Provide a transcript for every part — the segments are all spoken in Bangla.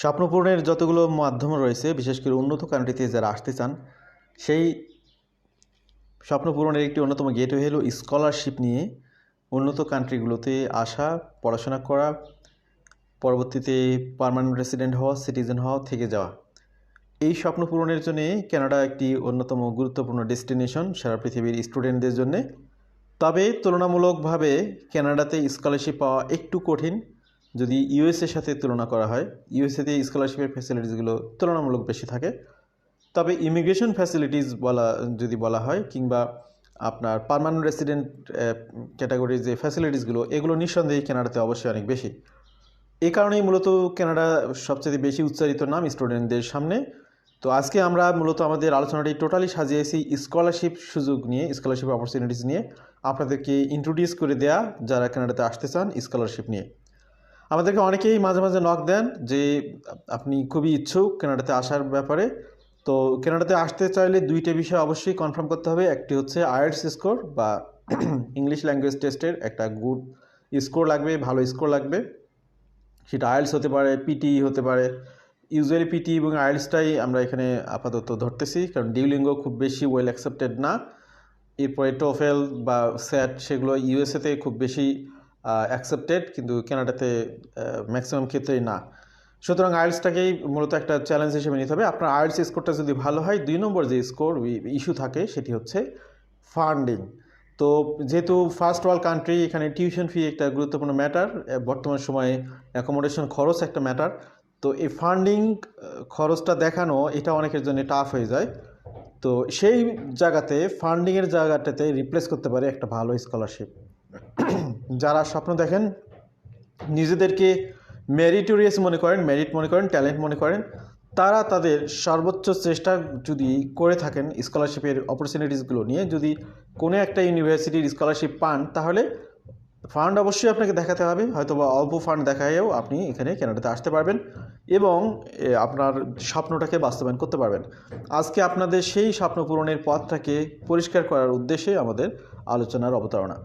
স্বপ্নপূরণের যতগুলো মাধ্যম রয়েছে, বিশেষ করে উন্নত কান্ট্রিতে যারা আসতে চান, সেই স্বপ্ন পূরণের একটি অন্যতম গেটওয়ে হলো স্কলারশিপ নিয়ে উন্নত কান্ট্রিগুলোতে আসা, পড়াশোনা করা, পরবর্তীতে পার্মানেন্ট রেসিডেন্ট হওয়া সিটিজেন হওয়া থেকে যাওয়া। এই স্বপ্ন পূরণের জন্যে কানাডা একটি অন্যতম গুরুত্বপূর্ণ ডেস্টিনেশন সারা পৃথিবীর স্টুডেন্টদের জন্যে। তবে তুলনামূলকভাবে কানাডাতে স্কলারশিপ পাওয়া একটু কঠিন। যদি ইউএসএর সাথে তুলনা করা হয় ইউএসএতে স্কলারশিপের ফ্যাসিলিটিসগুলো তুলনামূলক বেশি থাকে। তবে ইমিগ্রেশন ফ্যাসিলিটিস বলা, যদি বলা হয়, কিংবা আপনার পার্মানেন্ট রেসিডেন্ট ক্যাটাগরির যে ফ্যাসিলিটিসগুলো এগুলো নিঃসন্দেহে কানাডাতে অবশ্যই অনেক বেশি। এই কারণেই মূলত কানাডা সবচেয়ে বেশি উচ্চারিত নাম স্টুডেন্টদের সামনে। তো আজকে আমরা মূলত আমাদের আলোচনাটি টোটালি সাজিয়েছি স্কলারশিপ সুযোগ নিয়ে স্কলারশিপ অপরচুনিটিস নিয়ে। আপনাদেরকে ইন্ট্রোডিউস করে দেয়া যারা কানাডাতে আসতে চান স্কলারশিপ নিয়ে। আমাদেরকে অনেকেই মাঝে মাঝে নক দেন যে, আপনি খুবই ইচ্ছুক কেনাডাতে আসার ব্যাপারে। তো কেনাডাতে আসতে চাইলে দুইটা বিষয় অবশ্যই কনফার্ম করতে হবে। একটি হচ্ছে আয়ার্স স্কোর বা ইংলিশ ল্যাঙ্গুয়েজ টেস্টের একটা গুড স্কোর লাগবে, ভালো স্কোর লাগবে। সেটা আয়েলস হতে পারে পিটি হতে পারে। ইউজুয়ালি পিটি এবং আয়েলসটাই আমরা এখানে আপাতত ধরতেছি, কারণ ডিউলিঙ্গো খুব বেশি ওয়েল অ্যাকসেপ্টেড না। এরপরে টোফেল বা স্যাট সেগুলো ইউএসএতে খুব বেশি অ্যাকসেপ্টেড কিন্তু কানাডাতে ম্যাক্সিমাম ক্ষেত্রেই না। সুতরাং আয়েলসটাকেই মূলত একটা চ্যালেঞ্জ হিসেবে নিতে হবে। আপনার আয়েলস স্কোরটা যদি ভালো হয়, দুই নম্বর যে স্কোর ইস্যু থাকে, সেটি হচ্ছে ফান্ডিং তো যেহেতু ফার্স্ট ওয়ার্ল্ড কান্ট্রি এখানে টিউশন ফি একটা গুরুত্বপূর্ণ ম্যাটার বর্তমান সময়ে অ্যাকোমোডেশন খরচ একটা ম্যাটার তো এই ফান্ডিং খরচটা দেখানো, এটা অনেকের জন্য টাফ হয়ে যায়। তো সেই জায়গাতে ফান্ডিংয়ের জায়গাটাতে রিপ্লেস করতে পারে একটা ভালো স্কলারশিপ যারা স্বপ্ন দেখেন, নিজেদেরকে মেরিটোরিয়াস মনে করেন মেরিট মনে করেন ট্যালেন্ট মনে করেন, তারা তাদের সর্বোচ্চ চেষ্টা যদি করে থাকেন স্কলারশিপের অপরচুনিটিসগুলো নিয়ে, যদি কোনো একটা ইউনিভার্সিটির স্কলারশিপ পান, তাহলে ফান্ড অবশ্যই আপনাকে দেখাতে হবে হয়তো বা অল্প ফান্ড দেখায়েও আপনি এখানে কেনাডাতে আসতে পারবেন এবং আপনার স্বপ্নটাকে বাস্তবায়ন করতে পারবেন। আজকে আপনাদের সেই স্বপ্ন পূরণের পথটাকে পরিষ্কার করার উদ্দেশ্যে আমাদের আলোচনার অবতারণা।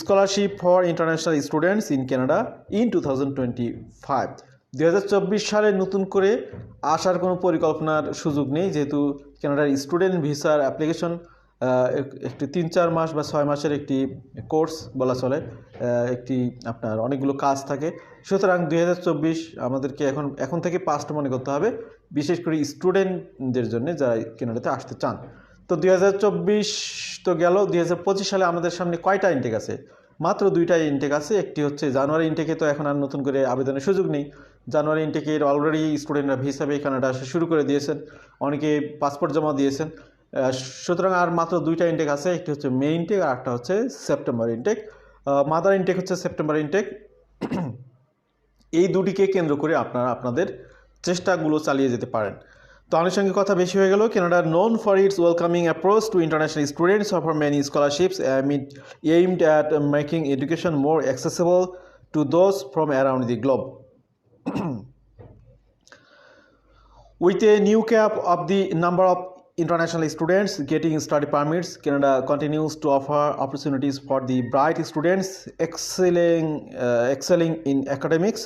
Scholarship for international students in Canada in two thousand twenty five. দুই হাজার চব্বিশ সালে নতুন করে আসার কোনো পরিকল্পনার সুযোগ নেই, যেহেতু কানাডার স্টুডেন্ট ভিসার অ্যাপ্লিকেশন একটি তিন চার মাস বা ছয় মাসের একটি কোর্স বলা চলে একটি আপনার অনেকগুলো কাজ থাকে। সুতরাং দুই হাজার চব্বিশ আমাদেরকে এখন এখন থেকে পাস্ট মনে করতে হবে, বিশেষ করে স্টুডেন্টদের জন্য যারা কেনাডাতে আসতে চান। তো দুই হাজার চব্বিশ তো গেল, দুই হাজার পঁচিশ সালে আমাদের সামনে কয়টা ইনটেক আছে? মাত্র দুইটাই ইনটেক আছে, একটি হচ্ছে জানুয়ারি ইনটেকে তো এখন আর নতুন করে আবেদনের সুযোগ নেই। জানুয়ারি ইনটেকের অলরেডি স্টুডেন্টরা ভিসাবে কানাডা আসা শুরু করে দিয়েছেন, অনেকে পাসপোর্ট জমা দিয়েছেন। সুতরাং আর মাত্র দুইটা ইনটেক আছে, একটি হচ্ছে মে ইনটেক আর একটা হচ্ছে সেপ্টেম্বর ইনটেক মাদার ইনটেক হচ্ছে সেপ্টেম্বর ইনটেক এই দুটিকে কেন্দ্র করে আপনারা আপনাদের চেষ্টাগুলো চালিয়ে যেতে পারেন। তো আনুষঙ্গিক কথা বেশি হয়ে গেল Canada known for its welcoming approach to international students offer many scholarships amid aimed at making education more accessible to those from around the globe With a new cap of the number of international students getting study permits, Canada continues to offer opportunities for the bright students excelling, uh, excelling in academics.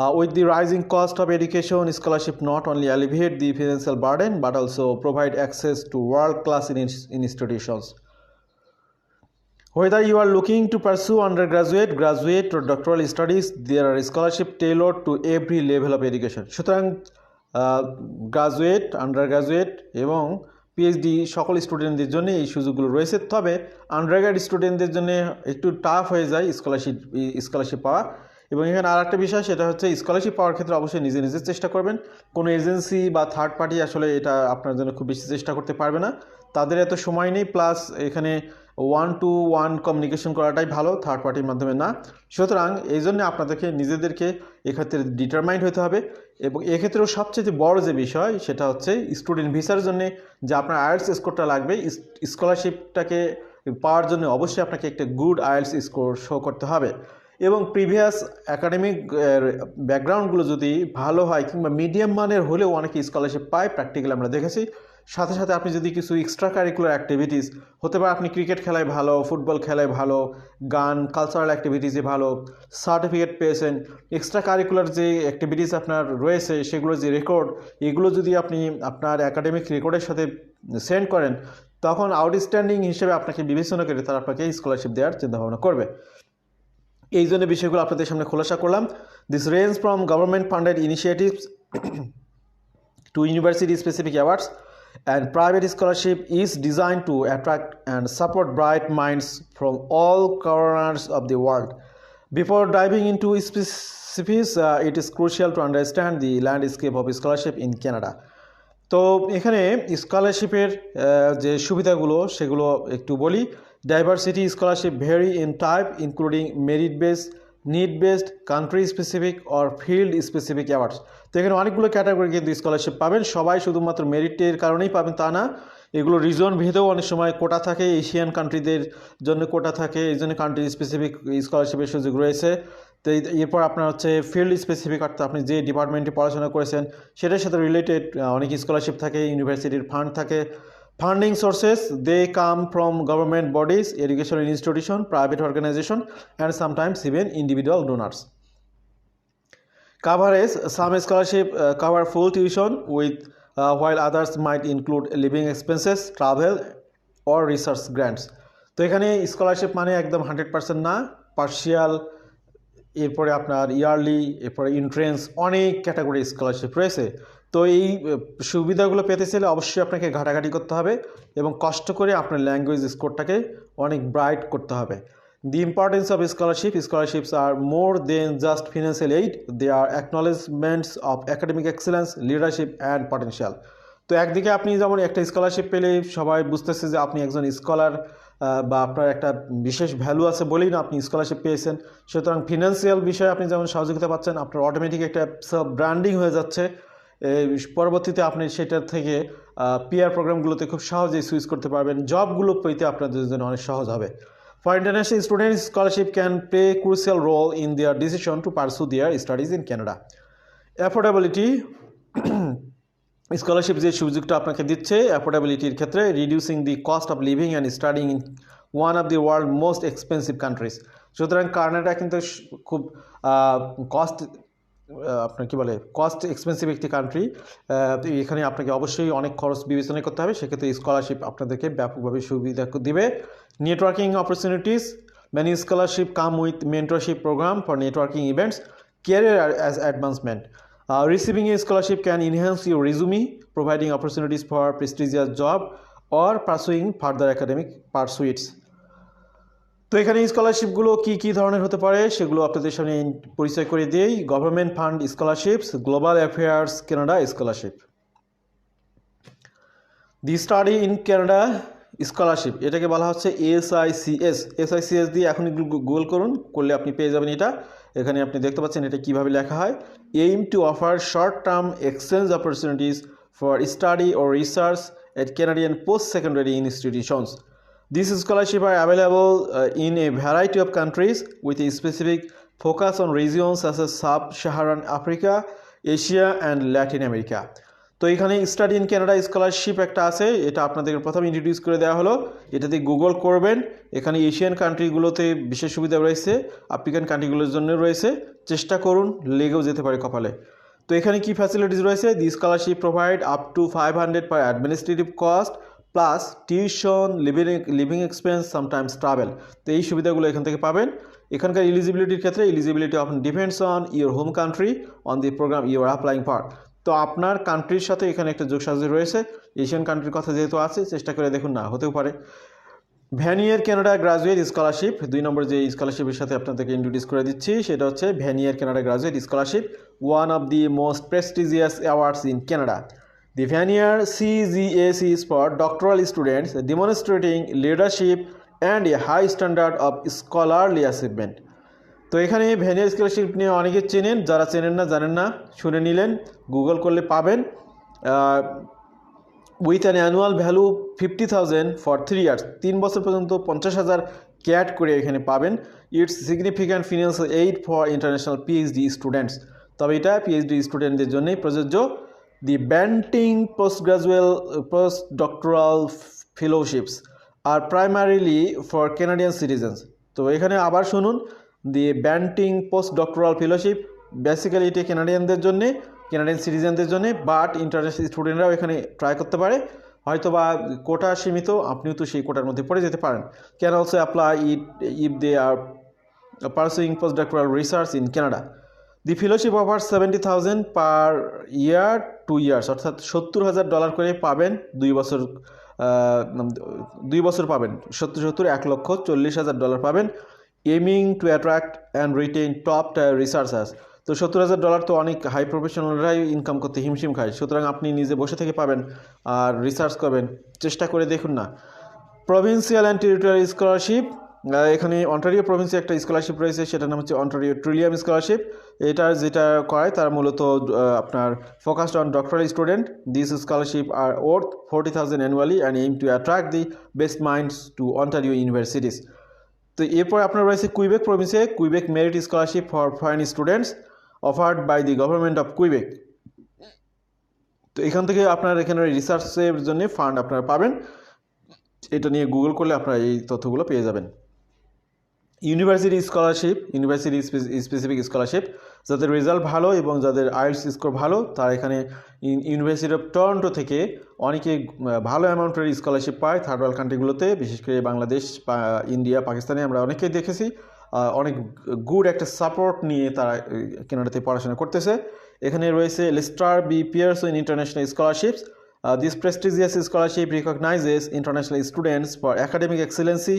Uh, with the rising cost of education, scholarship not only alleviate the financial burden but also provide access to world-class in- institutions. Whether you are looking to pursue undergraduate, graduate, or doctoral studies, there are scholarship tailored to every level of education. সুতরাং গ্রাজুয়েট আন্ডার গ্রাজুয়েট এবং পিএইচডি সকল স্টুডেন্টদের জন্য এই সুযোগগুলো রয়েছে তবে আন্ডারগ্রাড স্টুডেন্টদের জন্য একটু টাফ হয়ে যায় স্কলারশিপ স্কলারশিপ পাওয়া এবং এখানে আর একটা বিষয়, সেটা হচ্ছে স্কলারশিপ পাওয়ার ক্ষেত্রে অবশ্যই নিজে নিজে চেষ্টা করবেন। কোনো এজেন্সি বা থার্ড পার্টি আসলে এটা আপনার জন্য খুব বেশি চেষ্টা করতে পারবে না। তাদের এত সময় নেই প্লাস এখানে ওয়ান টু ওয়ান কমিউনিকেশন করাটাই ভালো থার্ড পার্টির মাধ্যমে না। সুতরাং এই জন্য আপনাদেরকে, নিজেদেরকে এক্ষেত্রে ডিটারমাইন্ড হতে হবে। এবং এক্ষেত্রেও সবচেয়ে বড় যে বিষয়, সেটা হচ্ছে স্টুডেন্ট ভিসার জন্য যে আপনার আয়েলস স্কোরটা লাগবে স্কলারশিপটাকে পাওয়ার জন্য অবশ্যই আপনাকে একটা গুড আয়েলস স্কোর শো করতে হবে। এবং প্রিভিয়াস একাডেমিক ব্যাকগ্রাউন্ডগুলো যদি ভালো হয় কিংবা মিডিয়াম মানের হলেও অনেকে স্কলারশিপ পায় প্র্যাকটিক্যালি আমরা দেখেছি। সাথে সাথে আপনি যদি কিছু এক্সট্রা কারিকুলার অ্যাক্টিভিটিস হতে পারে আপনি ক্রিকেট খেলায় ভালো ফুটবল খেলায় ভালো, গান কালচারাল অ্যাক্টিভিটিসে ভালো সার্টিফিকেট পেয়েছেন এক্সট্রা কারিকুলার যে অ্যাক্টিভিটিস আপনার রয়েছে সেগুলোর যে রেকর্ড এগুলো যদি আপনি আপনার একাডেমিক রেকর্ডের সাথে সেন্ড করেন, তখন আউটস্ট্যান্ডিং হিসেবে আপনাকে বিবেচনা করে তারা আপনাকে স্কলারশিপ দেওয়ার চিন্তাভাবনা করবে। এই জন্য বিষয়গুলো আপনাদের সামনে খোলাসা করলাম। This range from government funded initiatives to university specific awards and private scholarship is design to attract and support bright minds from all corners of the world before driving into specifics it is crucial to understand the landscape of scholarship in Canada তো এখানে স্কলারশিপের যে সুবিধাগুলো, সেগুলো একটু বলি। Diversity scholarship vary in type including merit based need based country specific or field specific awards তো এখানে অনেকগুলো ক্যাটাগরি কিন্তু স্কলারশিপ পাবেন। সবাই শুধুমাত্র মেরিটের কারণেই পাবেন তা না। এগুলো রিজন ভেদেও অনেক সময় কোটা থাকে। এশিয়ান কান্ট্রিদের জন্য কোটা থাকে। এই জন্য কান্ট্রি স্পেসিফিক স্কলারশিপের সুযোগ রয়েছে। তো এরপর আপনার হচ্ছে ফিল্ড স্পেসিফিক অর্থাৎ আপনি যে ডিপার্টমেন্টে পড়াশোনা করেছেন, সেটার সাথে রিলেটেড অনেক স্কলারশিপ থাকে। ইউনিভার্সিটির ফান্ড থাকে। Funding sources they come from government bodies educational institution private organisation and sometimes even individual donors scholarship uh, cover full tuition with uh, while others might include living expenses travel or research grants. তো এখানে স্কলারশিপ মানে একদম হান্ড্রেড পার্সেন্ট না পার্শিয়াল এরপরে আপনার ইয়ারলি এরপরে ইন্ট্রেন্স অনেক ক্যাটাগরি স্কলারশিপ রয়েছে। তো এই সুবিধাগুলো পেতে চাইলে অবশ্যই আপনাকে ঘাটাঘাটি করতে হবে এবং কষ্ট করে আপনার ল্যাঙ্গুয়েজ স্কোরটাকে অনেক ব্রাইট করতে হবে। The importance of scholarship scholarships are more than just financial aid, they are acknowledgements of academic excellence, leadership and potential. তো একদিকে আপনি যেমন একটা স্কলারশিপ পেলে সবাই বুঝতেছে যে আপনি একজন স্কলার বা আপনার একটা বিশেষ ভ্যালু আছে বলেই না আপনি স্কলারশিপ পেয়েছেন। সুতরাং ফিনান্সিয়াল বিষয়ে আপনি যেমন সহযোগিতা পাচ্ছেন আপনার অটোমেটিক একটা সব ব্র্যান্ডিং হয়ে যাচ্ছে। পরবর্তীতে আপনি সেটার থেকে পিআর প্রোগ্রামগুলোতে খুব সহজেই সুইচ করতে পারবেন। জবগুলো পেতে আপনাদের জন্য অনেক সহজ হবে। International students, scholarship can play a crucial role in their decision to pursue their studies in Canada. Affordability scholarship যে সুযোগটা আপনাকে দিচ্ছে অ্যাফোর্ডেবিলিটির ক্ষেত্রে reducing the cost of living and studying in one of the world most expensive countries সুতরাং কানাডা কিন্তু খুব কস্ট আপনার কি বলে কস্ট এক্সপেন্সিভ একটি কান্ট্রি এখানে আপনাকে অবশ্যই অনেক খরচ বিবেচনা করতে হবে। সেক্ষেত্রে স্কলারশিপ আপনাদেরকে ব্যাপকভাবে সুবিধা দেবে। Networking opportunities many scholarship come with mentorship programme for networking events career as advancement receiving a scholarship can enhance your resume providing opportunities for prestigious job or pursuing further academic pursuits তো এখানে স্কলারশিপগুলো কি কি ধরনের হতে পারে সেগুলো আপনাদের সামনে পরিচয় করে দিই। Government fund scholarships global affairs Canada scholarship the study in Canada scholarship এটাকে বলা হচ্ছে এসআইসিএস এসআইসিএস দিয়ে এখন গুগল করুন, করলে আপনি পেয়ে যাবেন এটা। এখানে আপনি দেখতে পাচ্ছেন এটা কীভাবে লেখা হয়। Aim to offer short term exchange opportunities for study O research at Canadian post secondary institutions These scholarships are available uh, in a variety of countries with a specific focus on regions such as Sub-Saharan Africa, Asia and Latin America. তো এখানে স্টাডি ইন কানাডা স্কলারশিপ একটা আছে এটা আপনাদের প্রথম ইন্ট্রোডিউস করে দেওয়া হলো। এটাতে গুগল করবেন। এখানে এশিয়ান কান্ট্রিগুলোতে বিশেষ সুবিধা রয়েছে আফ্রিকান কান্ট্রিগুলোর জন্য রয়েছে। চেষ্টা করুন লেগেও যেতে পারে কপালে। তো এখানে কি ফ্যাসিলিটিস রয়েছে? The scholarship provide up to five hundred per administrative cost plus tuition, living living expense sometimes travel. তো এই সুবিধাগুলো এখান থেকে পাবেন। এখানকার এলিজিবিলিটির ক্ষেত্রে eligibility of depends on your home country on the programme you are applying for তো আপনার কান্ট্রির সাথে এখানে একটা যোগসাজশ রয়েছে। এশিয়ান কান্ট্রির কথা যেহেতু আছে, চেষ্টা করে দেখুন না, হতেও পারে। ভ্যানিয়ার কানাডা গ্রাজুয়েট স্কলারশিপ দুই নম্বর যে স্কলারশিপের সাথে আপনাদেরকে ইন্ট্রোডিউস করে দিচ্ছি, সেটা হচ্ছে Vanier Canada graduate scholarship one of the most prestigious awards in Canada The Vanier CGAC is for doctoral students demonstrating leadership and a high standard of scholarly achievement. তো এখানে ভ্যানিয়ার স্কলারশিপ নিয়ে অনেকে চেনেন, যারা চেনেন না জানেন না, শুনে নিলেন গুগল করলে পাবেন। With an annual value fifty thousand for three years তিন বছর পর্যন্ত পঞ্চাশ হাজার ক্যাট করে এখানে পাবেন। It's significant financial aid for international PhD students তবে এটা পিএইচডি স্টুডেন্টদের জন্যই প্রযোজ্য। The Banting postgraduate, postdoctoral fellowships are primarily for Canadian citizens. তো এখানে আবার শুনুন the Banting post doctoral fellowship basically এটি কানাডিয়ানদের জন্যে কানাডিয়ান সিটিজেনদের জন্য বাট ইন্টারন্যাশনাল স্টুডেন্টরাও এখানে ট্রাই করতে পারে। হয়তো বা কোটা সীমিত, আপনিও তো সেই কোটার মধ্যে পড়ে যেতে পারেন। Can also apply it if they are pursuing post doctoral research in Canada. The fellowship offers seventy thousand per year two years অর্থাৎ সত্তর হাজার ডলার করে পাবেন, দুই বছর দুই বছর পাবেন, সত্তর সত্তর, এক লক্ষ চল্লিশ হাজার ডলার পাবেন। Aiming to attract and retain top researchers তো সত্তর হাজার ডলার তো অনেক হাই প্রফেশনালরাই ইনকাম করতে হিমশিম খায়। সুতরাং আপনি নিজে বসে থেকে পাবেন আর রিসার্চ করবেন। চেষ্টা করে দেখুন না। প্রভিন্সিয়াল অ্যান্ড টেরিটোরিয়াল স্কলারশিপ এখানে অন্টারিও প্রভিন্সে একটা স্কলারশিপ রয়েছে, সেটার নাম হচ্ছে অন্টারিও ট্রিলিয়াম স্কলারশিপ এটা যেটা করায় তারা মূলত আপনার focused on doctoral student this scholarship are worth forty thousand annually and aim to attract the best minds to Ontario universities তো এরপর আপনার রয়েছে Quebec প্রভিন্সে Quebec merit scholarship for foreign students offered by the government of Quebec তো এখান থেকে আপনার এখানে রিসার্চের জন্য ফান্ড আপনারা পাবেন। এটা নিয়ে গুগল করলে আপনারা এই তথ্যগুলো পেয়ে যাবেন। University scholarship university specific scholarship যাদের রেজাল্ট ভালো এবং যাদের আইএলস স্কোর ভালো, তারা এখানে ইউনিভার্সিটি অফ টরন্টো থেকে অনেকে ভালো অ্যামাউন্টের স্কলারশিপ পায় থার্ড ওয়ার্ল্ড কান্ট্রিগুলোতে বিশেষ করে বাংলাদেশ ইন্ডিয়া, পাকিস্তানে আমরা অনেকেই দেখেছি অনেক গুড একটা সাপোর্ট নিয়ে তারা কেনাডাতে পড়াশোনা করতেছে। এখানে রয়েছে Lester B Pearson international scholarships this prestigious scholarship recognises international students for academic excellency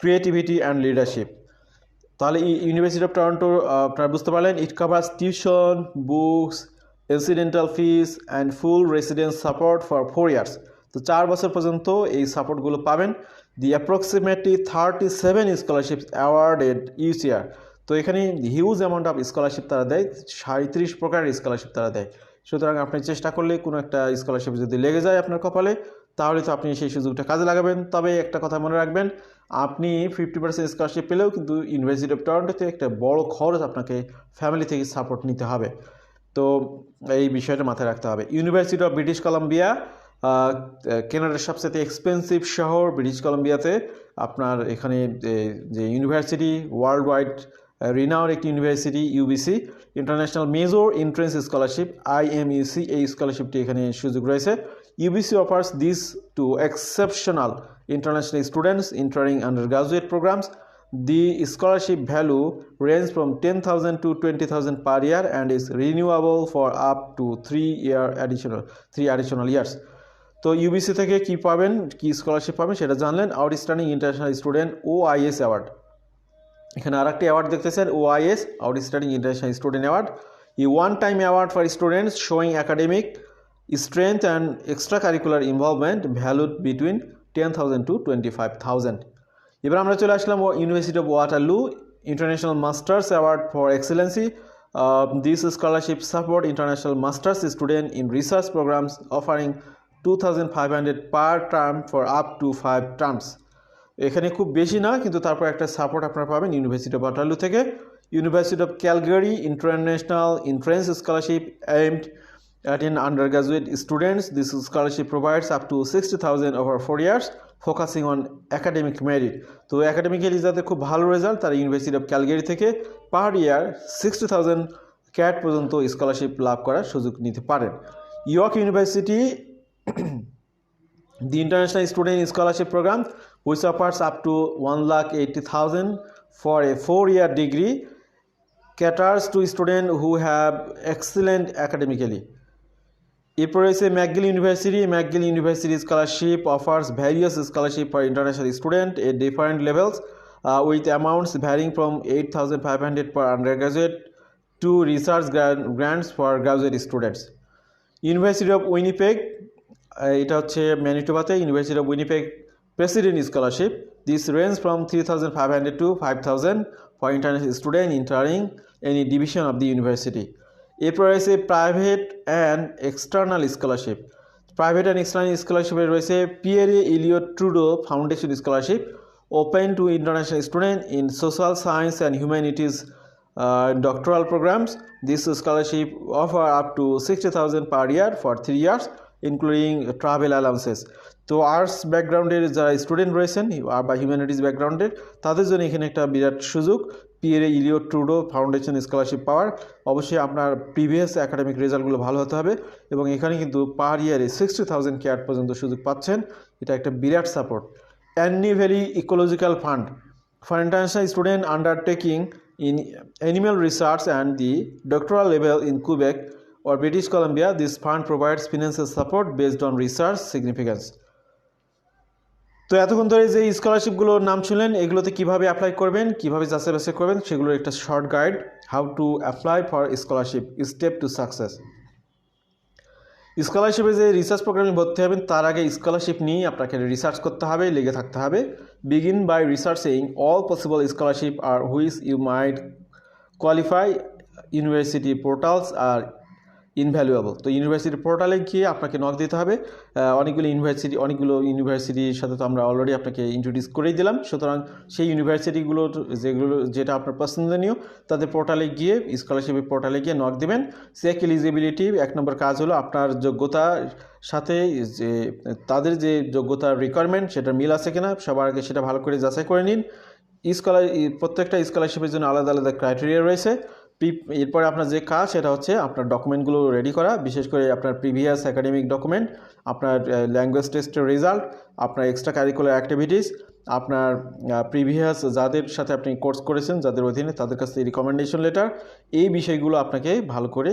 creativity and leadership তাহলে ইউনিভার্সিটি অফ টরন্টো আপনারা বুঝতে পারলেন it covers tuition books incidental fees and full residence support for four years তো চার বছর পর্যন্ত এই সাপোর্টগুলো পাবেন। The approximately thirty seven scholarship awarded use year তো এখানে হিউজ অ্যামাউন্ট অফ স্কলারশিপ তারা দেয় সাঁত্রিশ প্রকারের স্কলারশিপ তারা দেয়। সুতরাং আপনি চেষ্টা করলে কোনো একটা স্কলারশিপ যদি লেগে যায় আপনার কপালে তাহলে তো আপনি সেই সুযোগটা কাজে লাগাবেন। তবে একটা কথা মনে রাখবেন, আপনি ফিফটি পার্সেন্ট স্কলারশিপ পেলেও কিন্তু ইউনিভার্সিটি অফ টরন্টোতে একটা বড় খরচ আপনাকে ফ্যামিলি থেকে সাপোর্ট নিতে হবে। তো এই বিষয়টা মাথায় রাখতে হবে। ইউনিভার্সিটি অফ ব্রিটিশ কলাম্বিয়া কেনাডার সবচেয়ে এক্সপেন্সিভ শহর ব্রিটিশ কলাম্বিয়াতে আপনার এখানে যে- ইউনিভার্সিটি ওয়ার্ল্ড ওয়াইড রিনাউর একটি university UBC international major entrance scholarship IMEC এই স্কলারশিপটি এখানে সুযোগ রয়েছে। UBC offers this to exceptional international students entering undergraduate programs. The scholarship value ranges from 10,000 to 20,000 per year and is renewable for up to three year additional three additional years. তো ইউবিসি থেকে কি পাবেন কি স্কলারশিপ পাবেন সেটা জানলেন outstanding international student O IS award এখানে আর একটি অ্যাওয়ার্ড দেখতেছেন OIS outstanding international student award a one time award for students showing academic strength and extra curricular involvement valued between ten thousand to twenty five thousand এবার আমরা চলে আসলাম university of Waterloo international masters award for excellency this scholarship support international masters student in research programmes offering two thousand five hundred per term for up to five terms এখানে খুব বেশি না, কিন্তু তারপর একটা সাপোর্ট আপনারা পাবেন ইউনিভার্সিটি অফ ওয়াটারলু থেকে। University of Calgary international entrance scholarship aimed at an undergraduate students this scholarship provides up to 60000 over 4 years focusing on academic merit তো একাডেমিক্যালি যাদের খুব ভালো রেজাল্ট তারা ইউনিভার্সিটি অফ ক্যালগারি থেকে per year sixty thousand CAD পর্যন্ত স্কলারশিপ লাভ করার সুযোগ নিতে পারেন York university The International Student Scholarship Program, which offers up to 1,80,000 for a four-year degree, caters to students who have excellent academically. এরপর রয়েছে McGill university. McGill university scholarship offers various scholarship for international student at different levels with amounts varying from eight thousand five hundred per undergraduate to research grants for graduate students. University of Winnipeg এটা হচ্ছে ম্যানিটোবাতে, university of Winnipeg president scholarship. This range from three thousand five hundred to five thousand for international student entering any division of the university. এরপর রয়েছে private and external scholarship private and external স্কলারশিপে রয়েছে Pierre Elliott Trudeau foundation scholarship open to international student in social science and humanities uh, doctoral programs. This scholarship offer up to 60,000 per year for three years, including travel allowances. তো আর্টস ব্যাকগ্রাউন্ডের যারা স্টুডেন্ট রয়েছেন বা হিউম্যানিটিস ব্যাকগ্রাউন্ডের তাদের জন্য এখানে একটা বিরাট সুযোগ Pierre, Elliott, Trudeau, foundation, scholarship পাওয়ার অবশ্যই আপনার প্রিভিয়াস একাডেমিক রেজাল্টগুলো ভালো হতে হবে এবং এখানে কিন্তু পার ইয়ারে সিক্সটি থাউজেন্ড কেয়ার পর্যন্ত সুযোগ পাচ্ছেন। এটা একটা বিরাট support. Anne Vallee ecological fund. For international student undertaking in animal research and the doctoral level in Quebec or British Columbia this fund provides financial support based on research significance তো এতক্ষণ ধরে যে স্কলারশিপগুলোর নাম শুনলেন, এগুলোতে কীভাবে অ্যাপ্লাই করবেন, কীভাবে যাচাই বাছাই করবেন, সেগুলোর একটা short guide how to apply for scholarship step to success স্কলারশিপে যে রিসার্চ প্রোগ্রামে ভর্তি হবেন, তার আগে স্কলারশিপ নিয়ে আপনাকে রিসার্চ করতে হবে, লেগে থাকতে হবে। Begin by researching all possible scholarship are which you might qualify university portals are invaluable তো ইউনিভার্সিটি পোর্টালে গিয়ে আপনাকে নক দিতে হবে। অনেকগুলো ইউনিভার্সিটি অনেকগুলো ইউনিভার্সিটির সাথে তো আমরা অলরেডি আপনাকে ইন্ট্রোডিউস করেই দিলাম। সুতরাং সেই ইউনিভার্সিটিগুলো যেগুলো, যেটা আপনার পছন্দনীয়, তাদের পোর্টালে গিয়ে স্কলারশিপের পোর্টালে গিয়ে নক দেবেন। চেক এলিজিবিলিটি এক নম্বর কাজ হলো আপনার যোগ্যতার সাথে যে, তাদের যে যোগ্যতার রিকোয়ারমেন্ট সেটা মিল আছে কিনা, সবার আগে সেটা ভালো করে যাচাই করে নিন। স্কলার প্রত্যেকটা স্কলারশিপের জন্য আলাদা আলাদা ক্রাইটেরিয়া রয়েছে। এরপরে আপনার যে কাজ, সেটা হচ্ছে আপনার ডকুমেন্টগুলো রেডি করা, বিশেষ করে আপনার প্রিভিয়াস একাডেমিক ডকুমেন্ট আপনার ল্যাঙ্গুয়েজ টেস্টের রেজাল্ট আপনার এক্সট্রা কারিকুলার অ্যাক্টিভিটিস আপনার প্রিভিয়াস যাদের সাথে আপনি কোর্স করেছেন, যাদের অধীনে তাদের কাছ থেকে রিকমেন্ডেশন লেটার এই বিষয়গুলো আপনাকে ভালো করে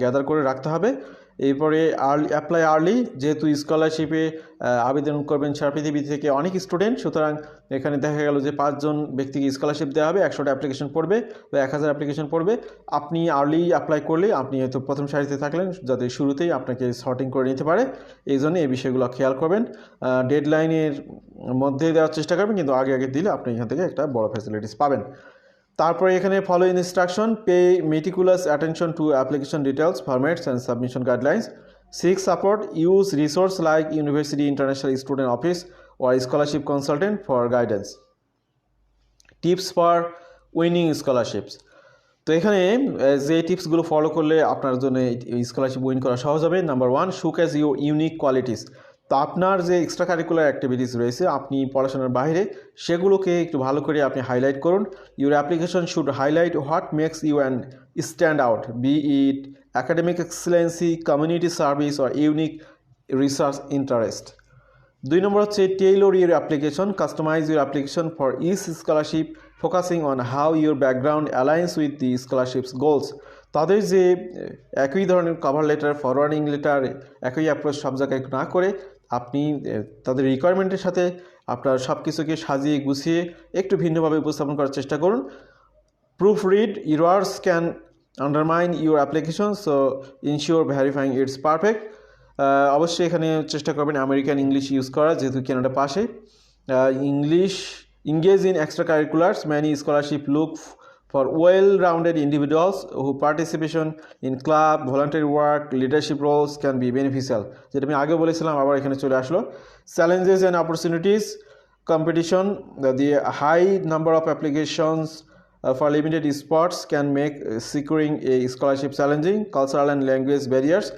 গ্যাদার করে রাখতে হবে। এরপরে আর্লি অ্যাপ্লাই আর্লি যেহেতু স্কলারশিপে আবেদন করবেন সারা পৃথিবী থেকে অনেক স্টুডেন্ট সুতরাং এখানে দেখা গেল যে পাঁচজন ব্যক্তিকে স্কলারশিপ দেওয়া হবে, একশোটা অ্যাপ্লিকেশন পড়বে বা এক হাজার অ্যাপ্লিকেশন পড়বে। আপনি আর্লি অ্যাপ্লাই করলে আপনি হয়তো প্রথম সারিতে থাকলেন, যাতে শুরুতেই আপনাকে সর্টিং করে নিতে পারে। এই জন্য এই বিষয়গুলো খেয়াল করবেন। ডেডলাইনের মধ্যে দেওয়ার চেষ্টা করবেন, কিন্তু আগে আগে দিলে আপনি এখান থেকে একটা বড় ফ্যাসিলিটিস পাবেন। তারপরে এখানে follow instruction pay meticulous attention to application details formats and submission guidelines six support use resource like university international student office or scholarship consultant for guidance tips for winning scholarships তো এখানে যে টিপসগুলো ফলো করলে আপনার জন্য স্কলারশিপ উইন করা সহজ হবে। Number one showcase your unique qualities তো আপনার যে এক্সট্রা কারিকুলার অ্যাক্টিভিটিস রয়েছে, আপনি পড়াশোনার বাইরে, সেগুলোকে একটু ভালো করে আপনি হাইলাইট করুন। Your application should highlight what makes you and stand out be it academic excellency community service or unique research interest দুই নম্বর হচ্ছে tailor your application customize your application for each scholarship focusing on how your background alliance with the scholarships goals তাদের যে, একই ধরনের কভার লেটার ফরওয়ার্ডিং লেটার একই অ্যাপ্রোচ সব জায়গায় না করে আপনি তাদের রিকোয়ারমেন্টের সাথে আপনার সব কিছুকে সাজিয়ে গুছিয়ে একটু ভিন্নভাবে উপস্থাপন করার চেষ্টা করুন। Proofread errors can undermine your application so ensure verifying it's perfect অবশ্যই এখানে চেষ্টা করবেন আমেরিকান ইংলিশ ইউজ করা, যেহেতু কেনাডা পাশে। English engage in extra curriculars many scholarship look for well rounded individuals who participation in club voluntary work leadership roles can be beneficial যেটা আমি আগে বলেছিলাম আবার এখানে চলে আসলো challenges and opportunities competition the, the high number of applications uh, for limited spots can make uh, securing a scholarship challenging cultural and language barriers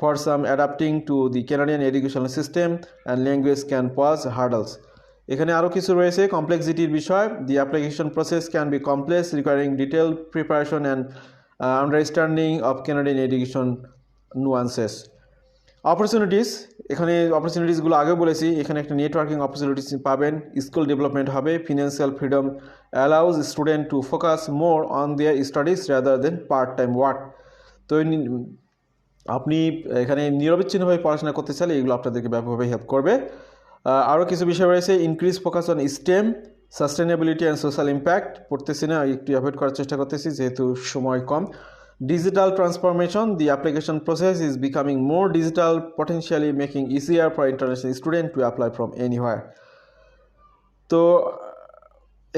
for some adapting to the canadian educational system and language can pose hurdles এখানে আরও কিছু রয়েছে। কমপ্লেক্সিটির বিষয় the application process can be complex requiring detail preparation and understanding of Canadian education nuances opportunities এখানে অপরচুনিটিসগুলো আগে বলেছি, এখানে একটা নেটওয়ার্কিং অপরচুনিটিস পাবেন, স্কুল ডেভেলপমেন্ট হবে financial freedom allows student to focus more on their studies rather than part time work তো আপনি এখানে নিরবিচ্ছিন্নভাবে পড়াশোনা করতে চাইলে এগুলো আপনাদেরকে ব্যাপকভাবে হেল্প করবে। আরও কিছু বিষয় রয়েছে। Increase focus on STEM sustainability and social impact পড়তেছি না, একটু অ্যাভয়েড করার চেষ্টা করতেছি, যেহেতু সময় কম। Digital transformation the application process is becoming more digital potentially making easier for international student to apply from anywhere তো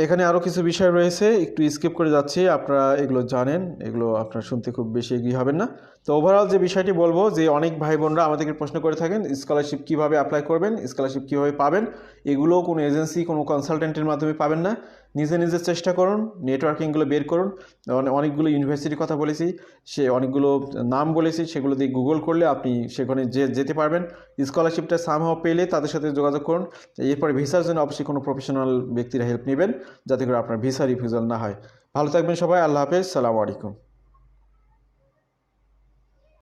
এখানে আরও কিছু বিষয় রয়েছে, একটু স্কিপ করে যাচ্ছি, আপনারা এগুলো জানেন, এগুলো আপনারা শুনতে খুব বেশি এগিয়ে হবেন না। তো ওভারঅল যে বিষয়টি বলব, যে অনেক ভাই বোনরা আমাদেরকে প্রশ্ন করে থাকেন স্কলারশিপ কীভাবে অ্যাপ্লাই করবেন স্কলারশিপ কীভাবে পাবেন এগুলো কোনো এজেন্সি কোনো কনসালটেন্টের মাধ্যমে পাবেন না। নিজে নিজে চেষ্টা করুন নেটওয়ার্কিংগুলো বের করুন। অনেকগুলো ইউনিভার্সিটির কথা বলেছি, সে অনেকগুলো নাম বলেছি, সেগুলো দিয়ে গুগল করলে আপনি সেখানে যে, যেতে পারবেন। স্কলারশিপটা সামহাও পেলে তাদের সাথে যোগাযোগ করুন। এরপরে ভিসার জন্য অবশ্যই কোনো প্রফেশনাল ব্যক্তিরা হেল্প নেবেন, যাতে করে আপনার ভিসা রিফিউজাল না হয়। ভালো থাকবেন সবাই, আল্লাহ হাফেজ, সালামু আলাইকুম।